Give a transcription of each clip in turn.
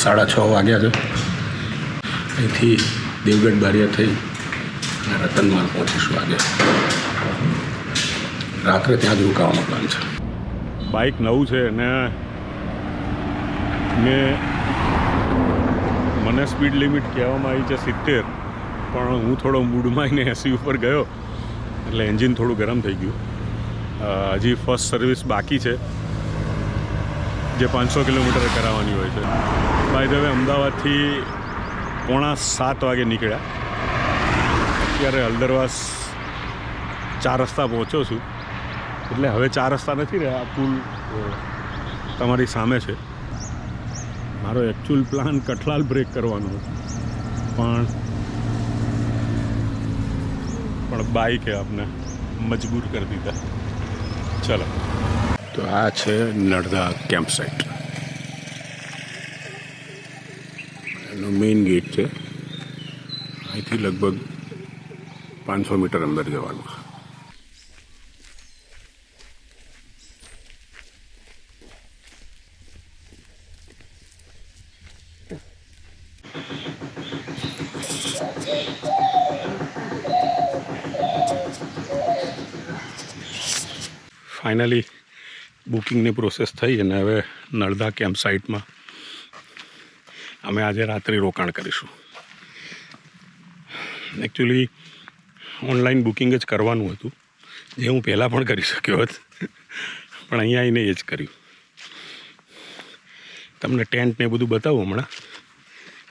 સાડા છ વાગ્યા છે. અહીંથી દેવગઢ બારિયા થઈ અને રતનમાલ પહોંચીશું આજે. રાત્રે ત્યાં જ રોકાવાનો પ્લાન છે. બાઇક નવું છે અને મેં મને સ્પીડ લિમિટ કહેવામાં આવી છે સિત્તેર, પણ હું થોડો મૂડમાં આવીને એસી ઉપર ગયો. એટલે એન્જિન થોડું ગરમ થઈ ગયું. હજી ફર્સ્ટ સર્વિસ બાકી છે. જે પાંચસો કિલોમીટર કરાવવાની હોય છે. બાય ધ વે અમદાવાદથી પોણા સાત વાગે નીકળ્યા. અત્યારે હલ્દરવાસ ચાર રસ્તા પહોંચ્યો છું. એટલે હવે ચાર રસ્તા નથી રહ્યા, આ પુલ તમારી સામે છે. મારો એકચ્યુઅલ પ્લાન કઠલાલ બ્રેક કરવાનો પણ પણ બાઈકે આપને મજબૂર કરી દીધા. ચલો. તો આ છે નર્મદા કેમ્પ સાઇટ એનો મેઇન ગેટ છે. અહીંથી લગભગ પાંચસો મીટર અંદર જવાનું છે. ફાઇનલી બુકિંગની પ્રોસેસ થઈ અને હવે નળદા કેમ્પ સાઇટમાં અમે આજે રાત્રિ રોકાણ કરીશું. એકચ્યુઅલી ઓનલાઈન બુકિંગ જ કરવાનું હતું. જે હું પહેલાં પણ કરી શક્યો હોત. પણ અહીંયા આવીને એ જ કર્યું. તમને ટેન્ટ ને બધું બતાવું હમણાં.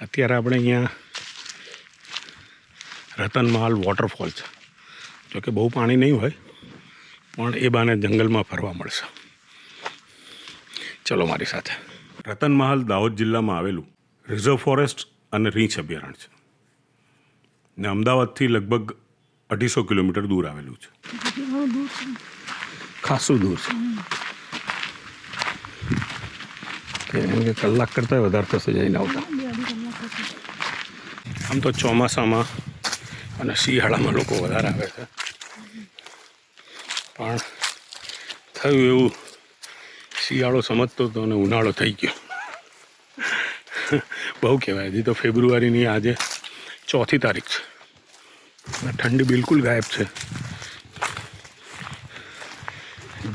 અત્યારે આપણે અહીંયા રતનમહાલ વોટરફોલ છે. જોકે બહુ પાણી નહીં હોય, પણ એ બાને જંગલમાં ફરવા મળશે. ચલો મારી સાથે. રતનમહાલ દાહોદ જિલ્લામાં આવેલું રિઝર્વ ફોરેસ્ટ અને રીંછ અભયારણ્ય છે. ને અમદાવાદથી લગભગ અઢીસો કિલોમીટર દૂર આવેલું છે. ખાસું દૂર છે. એમ કે કલાક કરતાં વધારે થશે જઈને આવતા. આમ તો ચોમાસામાં અને શિયાળામાં લોકો વધારે આવે છે. પણ થયું એવું શિયાળો સમજતો હતો અને ઉનાળો થઈ ગયો. બહુ કહેવાય, હજી તો ફેબ્રુઆરીની આજે ચોથી તારીખ છે. ઠંડ બિલકુલ ગાયબ છે.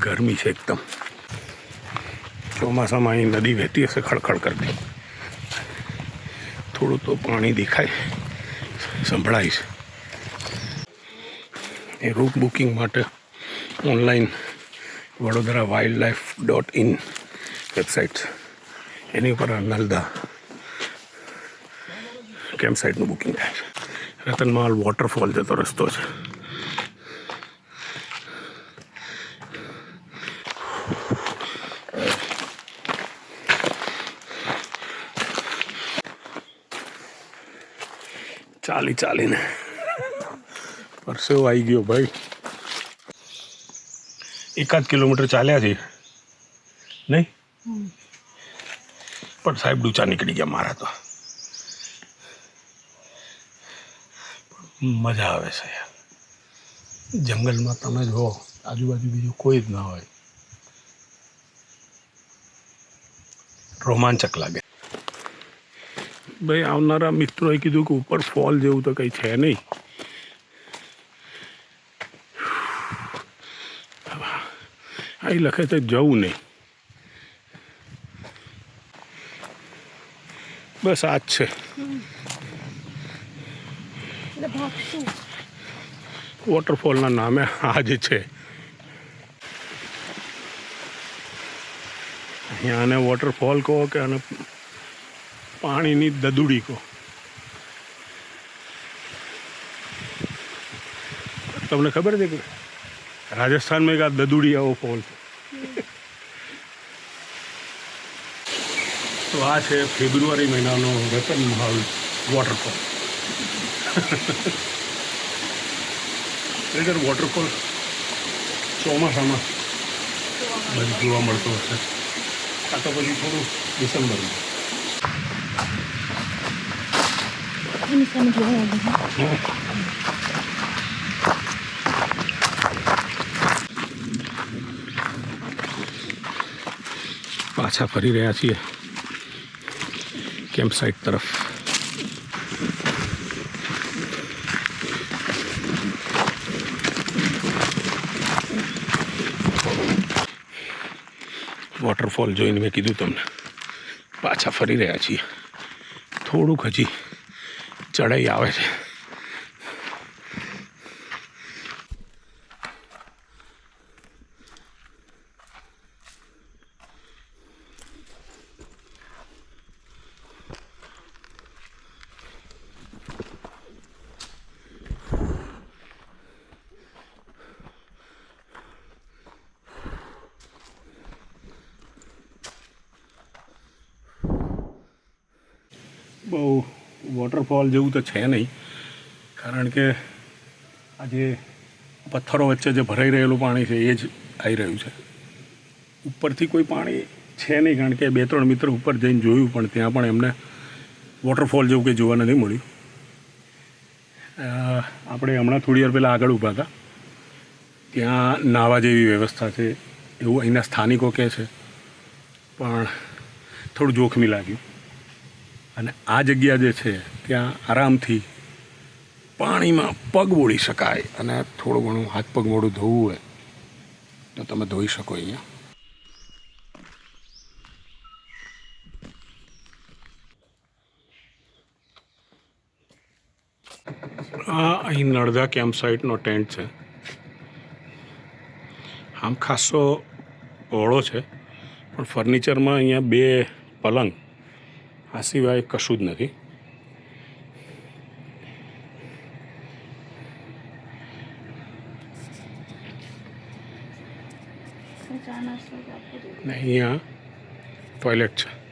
ગરમી છે એકદમ. ચોમાસામાં અહીં નદી વહેતી હશે, ખડખડ કરતી. થોડું તો પાણી દેખાય, સંભળાય છે. એ રૂટ બુકિંગ માટે online Vadodara wild life dot in website. એની ઉપર નલદા કેમ્પ સાઇટનું બુકિંગ થાય છે. રતનમાલ વોટરફોલ જતો રસ્તો છે. ચાલી ચાલીને પરસેવો આવી ગયો ભાઈ. એકાદ કિલોમીટર ચાલ્યા છે. નહીં? પણ સાહેબ ડૂચા નીકળી ગયા મારા તો. મજા આવે છે. જંગલમાં તમે જુઓ આજુબાજુ બીજું કોઈ જ ના હોય. રોમાંચક લાગે. ભાઈ આવનારા મિત્રોએ કીધું કે ઉપર ફોલ જેવું તો કંઈ છે નહીં. અહીં લખે તો જવું નહીં. બસ આ જ છે. વોટરફોલના નામે આ જ છે. અહીંયા આને વોટરફોલ કહો કે આને પાણીની દદુડી કહો. તમને ખબર છે કે રાજસ્થાનમાં એક આ દદુડી આવો ફોલ તો આ છે ફેબ્રુઆરી મહિનાનો રતન મહાલ વોટરફોલ ખરેખર વોટરફોલ ચોમાસામાં બધું જોવા મળતો હશે. આ તો પછી થોડું ડિસેમ્બરમાં એની સામે જોવા લાગે પાછા ફરી રહ્યા છીએ. કેમ્પ સાઇટ તરફ. વોટરફોલ જોઈને મેં કીધું તમને, પાછા ફરી રહ્યા છીએ. થોડુંક હજી ચડાઈ આવે છે. બહુ વોટરફોલ જેવું તો છે નહીં. કારણ કે આજે પથ્થરો વચ્ચે જે ભરાઈ રહેલું પાણી છે એ જ આવી રહ્યું છે. ઉપરથી કોઈ પાણી છે નહીં, કારણ કે બે ત્રણ મિત્ર ઉપર જઈને જોયું, પણ ત્યાં પણ એમને વોટરફોલ જેવું કંઈ જોવા નથી મળ્યું. આપણે હમણાં થોડી વાર પહેલાં આગળ ઊભા હતા. ત્યાં નાહવા જેવી વ્યવસ્થા છે, એવું અહીંના સ્થાનિકો કહે છે. પણ થોડું જોખમી લાગ્યું. અને આ જગ્યા જે છે, ત્યાં આરામથી પાણીમાં પગ બોળી શકાય અને થોડું ઘણું હાથ પગ મોડું ધોવું હોય, તો તમે ધોઈ શકો અહીંયા. આ અહીં નળદા કેમ્પ સાઇટનો ટેન્ટ છે. આમ ખાસો પહોળો છે, પણ ફર્નિચરમાં અહીંયા બે પલંગ આ સિવાય કશું જ નથી. અહીંયા ટોયલેટ છે.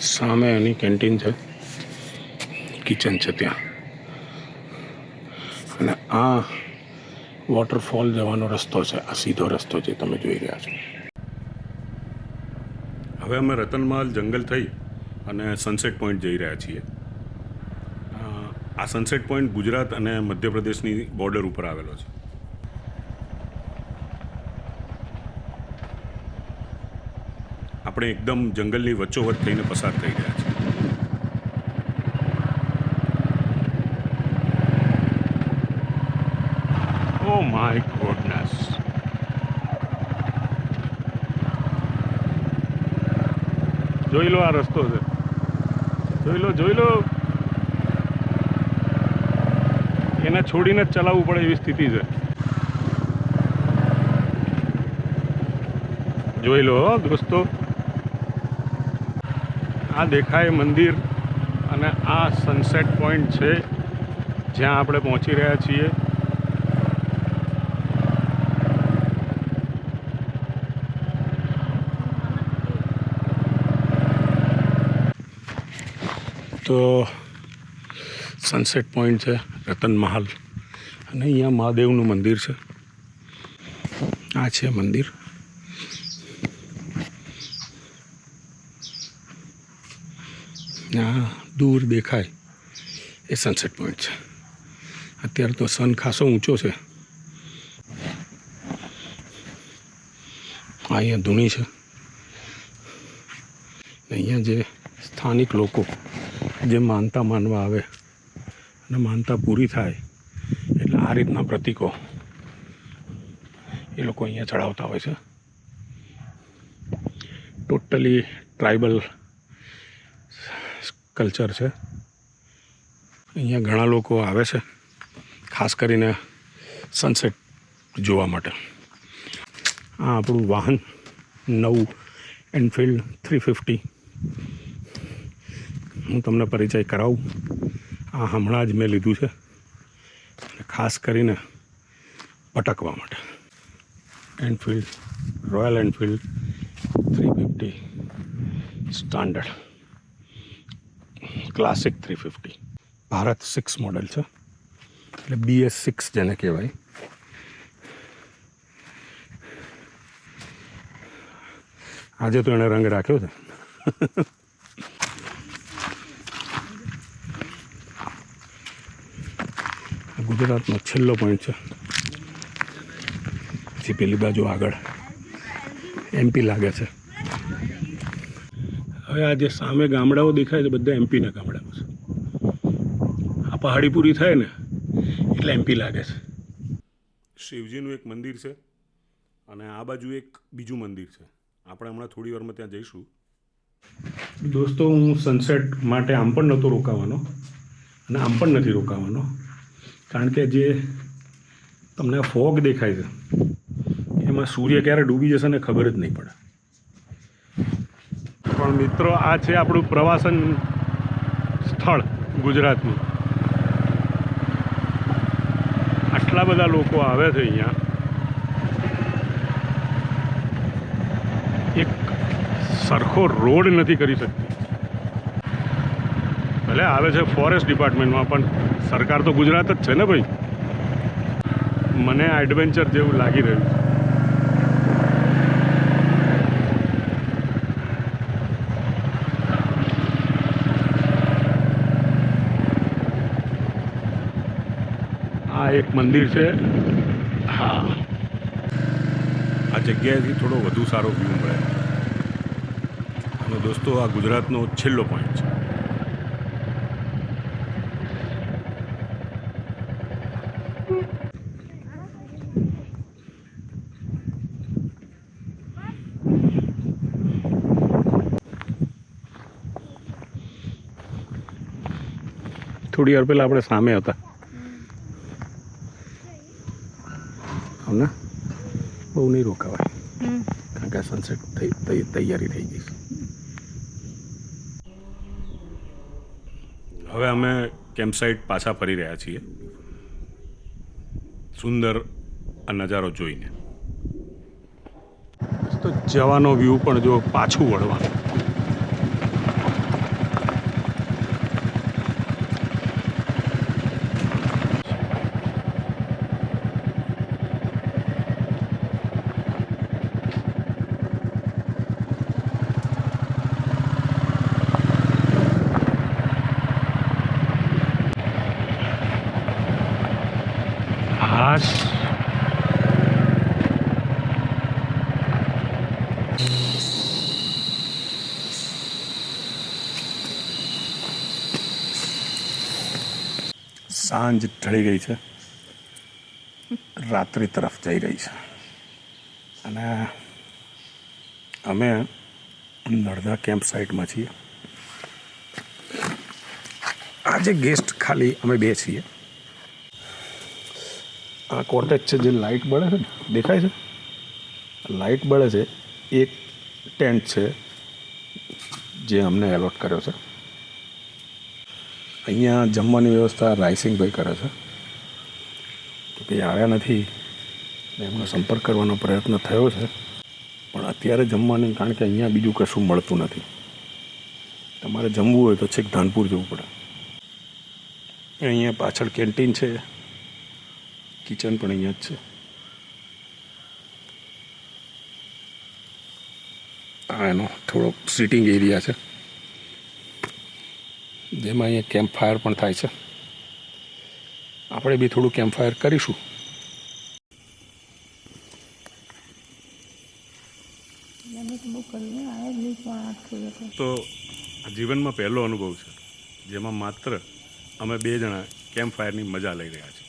સામે એની કેન્ટીન છે. કિચન છે ત્યાં. અને આ વોટરફોલ જવાનો રસ્તો છે, આ સીધો રસ્તો છે તમે જોઈ રહ્યા છો. હવે અમે રતનમાલ જંગલ થઈ અને સનસેટ પોઈન્ટ જઈ રહ્યા છીએ. આ સનસેટ પોઈન્ટ ગુજરાત અને મધ્યપ્રદેશની બોર્ડર ઉપર આવેલો છે. આપણે એકદમ જંગલની વચ્ચોવચ્ચ થઈને પસાર થઈ રહ્યા છીએ. જોઈ લો આ રસ્તો છે. જોઈ લો જોઈ લો. એને છોડીને જ ચલાવવું પડે એવી સ્થિતિ છે. જોઈ લો દોસ્તો. આ દેખાય મંદિર અને આ સનસેટ પોઈન્ટ છે જ્યાં આપણે પહોંચી રહ્યા છીએ. તો સનસેટ પોઈન્ટ છે, રતન મહાલ. અને અહીંયા મહાદેવનું મંદિર છે. આ છે મંદિર. આ દૂર દેખાય એ સનસેટ પોઈન્ટ છે. અત્યારે તો સન ખાસો ઊંચો છે. અહીંયા ધૂણી છે. અહીંયા જે સ્થાનિક લોકો જે માનતા માનવા આવે અને માનતા પૂરી થાય, એટલે આ રીતના પ્રતીકો એ લોકો અહીંયા ચડાવતા હોય છે. ટોટલી ટ્રાઇબલ કલ્ચર છે. અહીંયા ઘણા લોકો આવે છે, ખાસ કરીને સનસેટ જોવા માટે. આ આપણું વાહન નવું એનફિલ્ડ થ્રી ફિફ્ટી હું તમને પરિચય કરાવું. આ હમણાં જ મેં લીધું છે. ખાસ કરીને પટકવા માટે. Enfield royal Enfield three fifty standard classic three fifty Bharat six model છે. એટલે બીએસ સિક્સ જેને કહેવાય. આજે તો એણે રંગ રાખ્યો છે. ગુજરાતનો છેલ્લો પોઈન્ટ છે. પછી પેલી બાજુ આગળ એમપી લાગે છે. હવે આ જે સામે ગામડાઓ દેખાય છે બધા એમપીના ગામડાઓ છે. આ પહાડી પૂરી થાય ને એટલે એમપી લાગે છે. શિવજીનું એક મંદિર છે અને આ બાજુ એક બીજું મંદિર છે. આપણે હમણાં થોડી વારમાં ત્યાં જઈશું. દોસ્તો હું સનસેટ માટે આમ પણ નહોતો રોકાવાનો અને આમ પણ નથી રોકાવાનો. કારણ કે જે તમને ફોગ દેખાય છે, એમાં સૂર્ય ક્યારે ડૂબી જશે ને ખબર જ નહીં પડે. પણ મિત્રો, આ છે આપણું પ્રવાસન સ્થળ ગુજરાતનું. આટલા બધા લોકો આવે છે અહીંયા. એક સરખો રોડ નથી કરી શકતી. ભલે આવે છે ફોરેસ્ટ ડિપાર્ટમેન્ટમાં પણ સરકાર તો ગુજરાત જ છે ને ભાઈ? મને આ એડવેન્ચર જેવું લાગી રહ્યું આ એક મંદિર છે. હા. આ જગ્યાએથી થોડો વધુ સારો વ્યૂ મળે. અને દોસ્તો, આ ગુજરાતનો છેલ્લો પોઈન્ટ છે. થોડી વાર પહેલાં આપણે સામે હતા. હમણાં બહુ નહીં રોકાવાય. કારણ કે સનસેટ થઈ તૈયારી થઈ ગઈ. હવે અમે કેમ્પસાઇટ પાછા ફરી રહ્યા છીએ. સુંદર આ નજારો જોઈને. તો જવાનો વ્યૂ પણ જો પાછું વળવાનું હાશ સાંજ ઢળી ગઈ છે. રાત્રિ તરફ જઈ રહી છે. અને અમે નર્મદા કેમ્પ સાઇટમાં છીએ. આજે ગેસ્ટ ખાલી અમે બે છીએ. આ કોર્ટેજ છે જે લાઇટ બળે છે ને, દેખાય છે? લાઇટ બળે છે, એક ટેન્ટ છે જે અમને એલોટ કર્યો છે. અહીંયા જમવાની વ્યવસ્થા રાયસિંગભાઈ કરે છે. તો કંઈ આવ્યા નથી એમનો સંપર્ક કરવાનો પ્રયત્ન થયો છે. પણ અત્યારે જમવાનું, કારણ કે અહીંયા બીજું કશું મળતું નથી. તમારે જમવું હોય તો છેક ધાનપુર જવું પડે. અહીંયા પાછળ કેન્ટીન છે. કિચન પણ અહીંયા જ છે. આ એનો થોડો સિટિંગ એરિયા છે. જેમાં અહીંયા કેમ્પ ફાયર પણ થાય છે. આપણે બી થોડું કેમ્પ ફાયર કરીશું. તો જીવનમાં પહેલો અનુભવ છે, જેમાં માત્ર અમે બે જણા કેમ્પ ફાયરની મજા લઈ રહ્યા છીએ.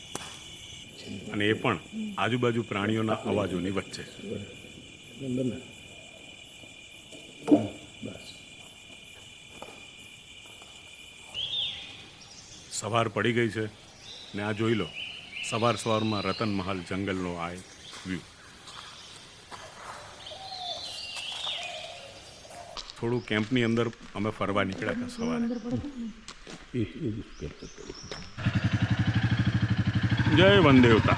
અને એ પણ આજુબાજુ પ્રાણીઓના અવાજોની વચ્ચે. સવાર પડી ગઈ છે. ને આ જોઈ લો. સવાર સવારમાં રતન મહાલ જંગલનો આ એક વ્યૂ થોડું કેમ્પની અંદર અમે ફરવા નીકળ્યા હતા સવારે. જય વનદેવતા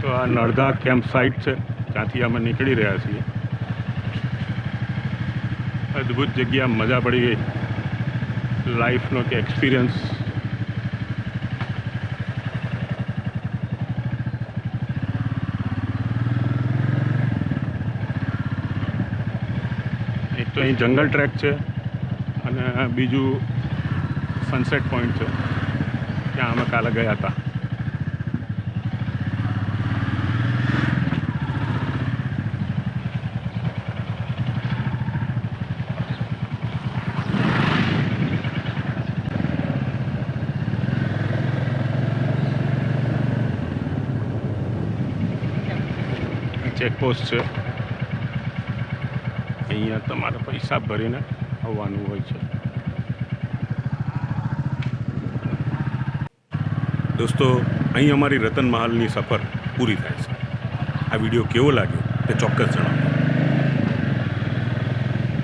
તો આ નર્ધા કેમ્પ સાઇટ છે. ત્યાંથી અમે નીકળી રહ્યા છીએ. અદ્ભુત જગ્યા, મજા પડી ગઈ. લાઈફનો કે એક્સપિરિયન્સ એક તો અહીં જંગલ ટ્રેક છે અને બીજું સનસેટ પોઈન્ટ છે. ત્યાં અમે કાલે ગયા હતા. ચેકપોસ્ટ છે. અહીંયા તમારે પૈસા ભરીને આવવાનું હોય છે. દોસ્તો, અહીં અમારી રતન મહાલની સફર પૂરી થાય છે. આ વીડિયો કેવો લાગ્યો તે ચોક્કસ જણાવો.